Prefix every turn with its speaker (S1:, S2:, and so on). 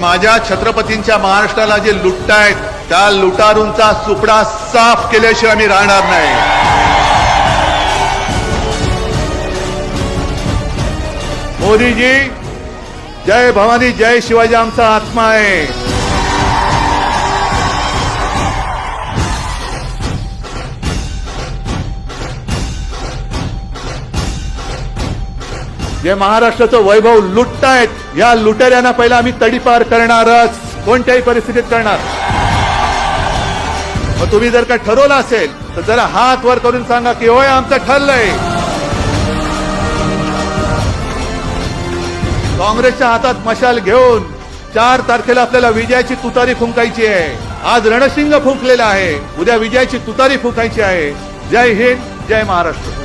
S1: माझ्या छत्रपतींच्या महाराष्ट्राला जे लुटतायत त्या लुटारूंचा सुपडा साफ केल्याशिवाय आम्ही राहणार नाही. मोदीजी जय भवानी जय शिवाजी आमचा आत्मा आहे. जे महाराष्ट्राचं वैभव लुटतायत या लुटेऱ्यांना पहिला आम्ही तडीपार करणारच. कोणत्याही परिस्थितीत करणार. मग तुम्ही जर का ठरवलं असेल तर जरा हात वर करून सांगा की होय आमचं ठरलंय. काँग्रेसच्या हातात मशाल घेऊन चार तारखेला आपल्याला विजयाची तुतारी फुंकायची आहे. आज रणशिंग फुंकलेला आहे. उद्या विजयाची तुतारी फुंकायची आहे. जय हिंद जय महाराष्ट्र.